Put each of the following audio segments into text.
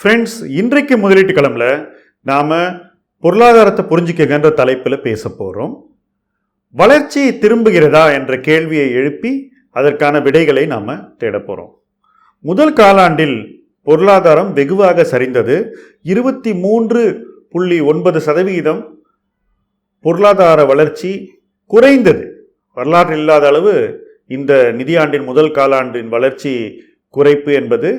Friends இன்றைக்கு முதலீட்டு களமில் நாம் பொருளாதாரத்தை புரிஞ்சுக்கங்கன்ற தலைப்பில் பேச போகிறோம் வளர்ச்சி திரும்புகிறதா என்ற கேள்வியை எழுப்பி அதற்கான விடைகளை நாம் தேட போகிறோம் முதல் காலாண்டில் பொருளாதாரம் வெகுவாக சரிந்தது. இருபத்தி மூன்று புள்ளி ஒன்பது சதவீதம் பொருளாதார வளர்ச்சி குறைந்தது. வரலாற்று இல்லாத அளவு இந்த நிதியாண்டின் முதல் காலாண்டின் வளர்ச்சி குறைப்பு என்பது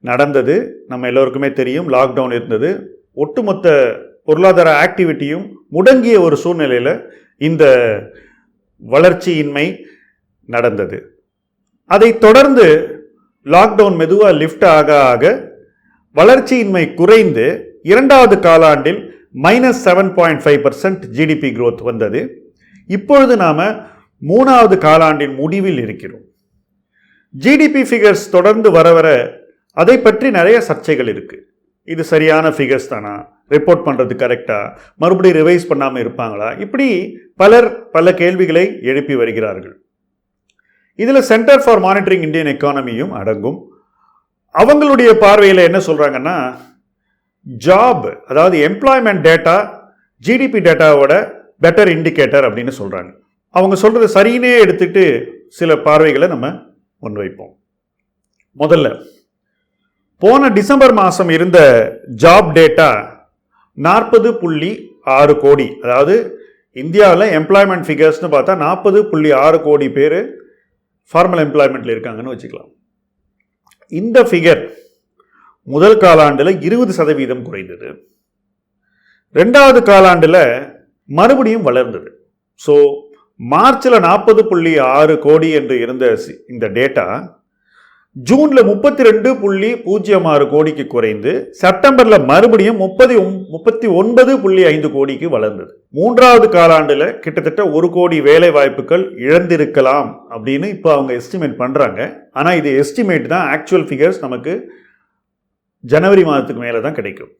நடந்தது. நம்ம எல்லோருக்குமே தெரியும் லாக்டவுன் இருந்தது. ஒட்டுமொத்த பொருளாதார ஆக்டிவிட்டியும் முடங்கிய ஒரு சூழ்நிலையில் இந்த வளர்ச்சியின்மை நடந்தது. அதை தொடர்ந்து லாக்டவுன் மெதுவாக லிஃப்ட் ஆக ஆக வளர்ச்சியின்மை குறைந்து இரண்டாவது காலாண்டில் minus seven point five percent GDP growth வந்தது. இப்பொழுது நாம் மூணாவது காலாண்டின் முடிவில் இருக்கிறோம். ஜிடிபி ஃபிகர்ஸ் தொடர்ந்து வர வர அதை பற்றி நிறைய சர்ச்சைகள் இருக்குது இது சரியான ஃபிகர்ஸ் தானா? ரிப்போர்ட் பண்ணுறது கரெக்டாக மறுபடியும் ரிவைஸ் பண்ணாமல் இருப்பாங்களா? இப்படி பலர் பல கேள்விகளை எழுப்பி வருகிறார்கள். இதில் சென்டர் ஃபார் மானிட்டரிங் இந்தியன் எக்கானமியும் அடங்கும். அவங்களுடைய பார்வையில் என்ன சொல்கிறாங்கன்னா ஜாப் அதாவது எம்ப்ளாய்மெண்ட் டேட்டா ஜிடிபி டேட்டாவோட பெட்டர் இண்டிகேட்டர் அப்படின்னு சொல்கிறாங்க அவங்க சொல்கிறது சரின்னே எடுத்துகிட்டு சில பார்வைகளை நம்ம முன்வைப்போம். முதல்ல போன டிசம்பர் மாதம் இருந்த ஜாப் டேட்டா நாற்பது புள்ளி ஆறு கோடி. அதாவது இந்தியாவில் எம்ப்ளாய்மெண்ட் ஃபிகர்ஸ்னு பார்த்தா நாற்பது புள்ளி ஆறு கோடி பேர் ஃபார்மல் எம்ப்ளாய்மெண்ட்டில் இருக்காங்கன்னு வச்சுக்கலாம். இந்த ஃபிகர் முதல் காலாண்டில் இருபது சதவீதம் குறைந்தது. ரெண்டாவது காலாண்டில் மறுபடியும் வளர்ந்தது. ஸோ மார்ச்சில் நாற்பது புள்ளி ஆறு கோடி என்று இருந்த சி- இந்த டேட்டா ஜூனில் முப்பத்தி ரெண்டு புள்ளி பூஜ்ஜியம் ஆறு கோடிக்கு குறைந்து செப்டம்பரில் மறுபடியும் முப்பது முப்பத்தி ஒன்பது புள்ளி ஐந்து கோடிக்கு வளர்ந்தது. மூன்றாவது காலாண்டில் கிட்டத்தட்ட ஒரு கோடி வேலை வாய்ப்புகள் இழந்திருக்கலாம் அப்படின்னு இப்போ அவங்க எஸ்டிமேட் பண்ணுறாங்க ஆனால் இது எஸ்டிமேட் தான் ஆக்சுவல் ஃபிகர்ஸ் நமக்கு ஜனவரி மாதத்துக்கு மேலே தான் கிடைக்கும்.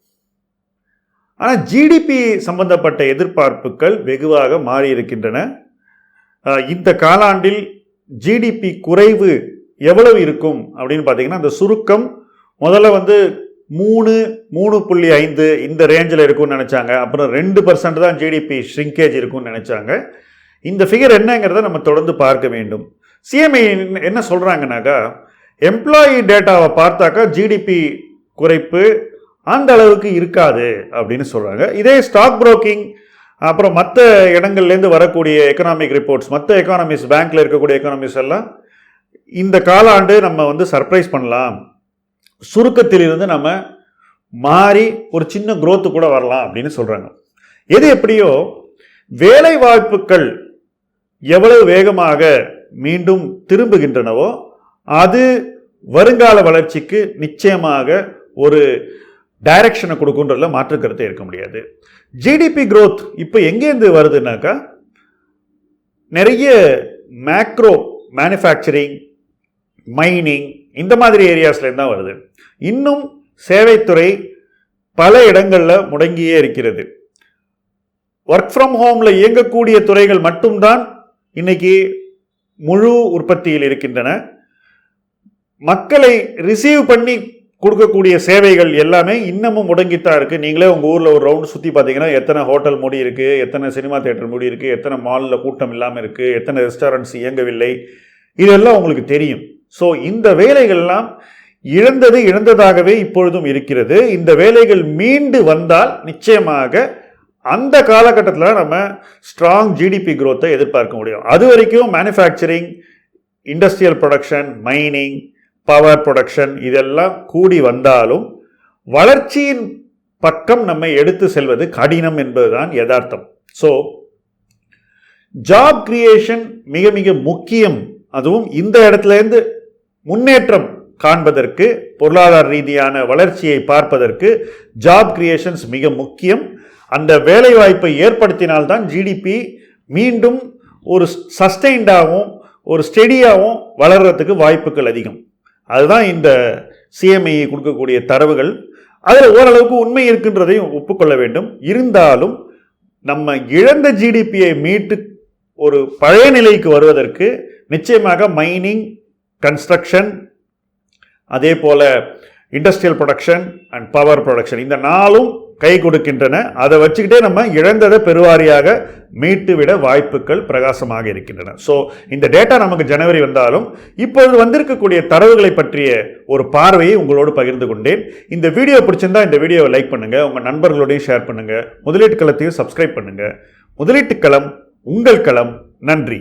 ஆனால் ஜிடிபி சம்பந்தப்பட்ட எதிர்பார்ப்புகள் வெகுவாக மாறி இருக்கின்றன இந்த காலாண்டில் ஜிடிபி குறைவு எவ்வளவு இருக்கும் அப்படின்னு பார்த்தீங்கன்னா அந்த சுருக்கம் முதல்ல வந்து மூணு மூணு புள்ளி ஐந்து இந்த ரேஞ்சில் இருக்கும்னு நினச்சாங்க. அப்புறம் ரெண்டு பர்சன்ட் தான் ஜிடிபி ஷ்ரிங்கேஜ் இருக்கும்னு நினச்சாங்க. இந்த ஃபிகர் என்னங்கிறத நம்ம தொடர்ந்து பார்க்க வேண்டும். சிஎம்ஐ என்ன சொல்கிறாங்கனாக்கா எம்ப்ளாயி டேட்டாவை பார்த்தாக்கா ஜிடிபி குறைப்பு அந்த அளவுக்கு இருக்காது அப்படின்னு சொல்கிறாங்க இதே ஸ்டாக் புரோக்கிங் அப்புறம் மற்ற இடங்கள்லேருந்து வரக்கூடிய எக்கனாமிக் ரிப்போர்ட்ஸ் மற்ற எக்கானமிஸ் பேங்க்கில் இருக்கக்கூடிய எக்கானமிஸ் எல்லாம் இந்த காலாண்டு நம்ம வந்து சர்ப்ரைஸ் பண்ணலாம். சுருக்கத்திலிருந்து நம்ம மாறி ஒரு சின்ன குரோத்து கூட வரலாம் அப்படின்னு சொல்கிறாங்க எது எப்படியோ வேலை வாய்ப்புகள் எவ்வளவு வேகமாக மீண்டும் திரும்புகின்றனவோ அது வருங்கால வளர்ச்சிக்கு நிச்சயமாக ஒரு டைரக்ஷனை கொடுக்குன்றதுல மாற்று கருத்தை இருக்க முடியாது. ஜிடிபி க்ரோத் இப்போ எங்கேருந்து வருதுனாக்கா நிறைய மேக்ரோ மேனுஃபேக்சரிங் மைனிங் இந்த மாதிரி ஏரியாஸ்லேருந்து தான் வருது. இன்னும் சேவைத்துறை பல இடங்களில் முடங்கியே இருக்கிறது. ஒர்க் ஃப்ரம் ஹோமில் இயங்கக்கூடிய துறைகள் மட்டும்தான் இன்னைக்கு முழு உற்பத்தியில் இருக்கின்றன. மக்களை ரிசீவ் பண்ணி கொடுக்கக்கூடிய சேவைகள் எல்லாமே இன்னமும் முடங்கித்தான் இருக்குது நீங்களே உங்கள் ஊரில் ஒரு ரவுண்ட் சுற்றி பார்த்தீங்கன்னா எத்தனை ஹோட்டல் மூடி இருக்குது எத்தனை சினிமா தேட்டர் மூடி இருக்குது எத்தனை மாலில் கூட்டம் இல்லாமல் இருக்குது எத்தனை ரெஸ்டாரண்ட்ஸ் இயங்கவில்லை இதெல்லாம் உங்களுக்கு தெரியும். ஸோ இந்த வேலைகள்லாம் இழந்தது இழந்ததாகவே இப்பொழுதும் இருக்கிறது. இந்த வேலைகள் மீண்டு வந்தால் நிச்சயமாக அந்த காலகட்டத்தில் நம்ம ஸ்ட்ராங் ஜிடிபி க்ரோத்தை எதிர்பார்க்க முடியும். அது வரைக்கும் manufacturing industrial production mining power production இதெல்லாம் கூடி வந்தாலும் வளர்ச்சியின் பக்கம் நம்மை எடுத்து செல்வது கடினம் என்பதுதான் யதார்த்தம். ஸோ ஜாப் கிரியேஷன் மிக மிக முக்கியம். அதுவும் இந்த இடத்துலேருந்து முன்னேற்றம் காண்பதற்கு பொருளாதார ரீதியான வளர்ச்சியை பார்ப்பதற்கு ஜாப் கிரியேஷன்ஸ் மிக முக்கியம். அந்த வேலைவாய்ப்பை ஏற்படுத்தினால்தான் ஜிடிபி மீண்டும் ஒரு சஸ்டெயின்டாகவும் ஒரு ஸ்டெடியாகவும் வளர்கிறதுக்கு வாய்ப்புகள் அதிகம். அதுதான் இந்த சிஎம்ஐ கொடுக்கக்கூடிய தரவுகள். அதில் ஓரளவுக்கு உண்மை இருக்கின்றதையும் ஒப்புக்கொள்ள வேண்டும். இருந்தாலும் நம்ம இழந்த ஜிடிபியை மீட்டு ஒரு பழைய நிலைக்கு வருவதற்கு நிச்சயமாக மைனிங் கன்ஸ்ட்ரக்ஷன் அதே போல் industrial production and power production இந்த நாளும் கை கொடுக்கின்றன. அதை வச்சுக்கிட்டே நம்ம இழந்ததை பெருவாரியாக மீட்டுவிட வாய்ப்புகள் பிரகாசமாக இருக்கின்றன. ஸோ இந்த டேட்டா நமக்கு ஜனவரி வந்தாலும் இப்பொழுது வந்திருக்கக்கூடிய தரவுகளை பற்றிய ஒரு பார்வையை உங்களோடு பகிர்ந்து கொண்டேன். இந்த வீடியோ பிடிச்சிருந்தா இந்த வீடியோவை லைக் பண்ணுங்கள் உங்கள் நண்பர்களோடையும் ஷேர் பண்ணுங்கள் முதலீட்டு களத்தையும் சப்ஸ்கிரைப் பண்ணுங்கள் முதலீட்டு களம் உங்கள் களம். நன்றி.